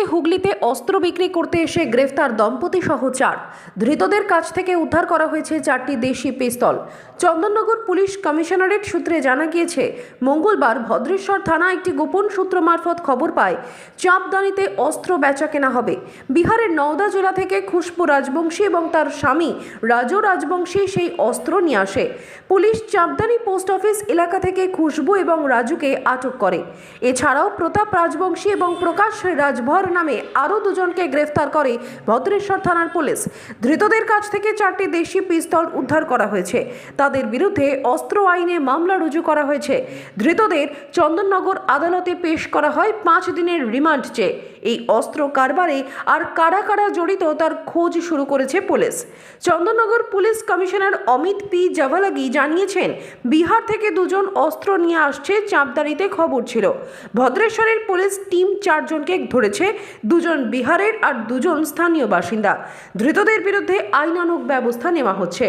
থেকে হুগলিতে অস্ত্র বিক্রি করতে এসে গ্রেফতার দম্পতি সহ চার। ধৃতদের কাছ থেকে উদ্ধার করা হয়েছে চারটি দেশি পিস্তল। চন্দননগর পুলিশ কমিশনারেট সূত্রে জানা গিয়েছে, মঙ্গলবার ভদ্রেশ্বর থানা একটি গোপন সূত্র মারফত খবর পায়, চাপদানিতে অস্ত্র বেচা কেনা হবে। বিহারের নওদা জেলা থেকে খুশবু রাজবংশী এবং তার স্বামী রাজু রাজবংশী সেই অস্ত্র নিয়ে আসে। পুলিশ চাপদানি পোস্ট অফিস এলাকা থেকে খুশবু এবং রাজুকে আটক করে। এছাড়াও প্রতাপ রাজবংশী এবং প্রকাশ রাজভর নামে আরও দুজনকে গ্রেফতার করে ভদ্রেশ্বর থানার পুলিশ। ধৃতদের কাছ থেকে চারটি দেশি পিস্তল উদ্ধার করা হয়েছে। তাদের বিরুদ্ধে অস্ত্র আইনে মামলা রুজু করা হয়েছে। ধৃতদের চন্দননগর আদালতে পেশ করা হয় পাঁচ দিনের রিমান্ড চেয়ে। এই অস্ত্র কারবারে আর কারা কারা জড়িত তার খোঁজ শুরু করেছে police. Chandannagar police commissioner Amit P Javalagi জানিয়েছেন, বিহার থেকে দুজন অস্ত্র নিয়ে আসছে চাপদানিতে খবর ছিল। ভদ্রেশ্বরের পুলিশ টিম চারজনকে ধরেছে, দুজন বিহারের আর দুজন স্থানীয় বাসিন্দা। ধৃতদের বিরুদ্ধে আইনানুগ ব্যবস্থা নেওয়া হচ্ছে।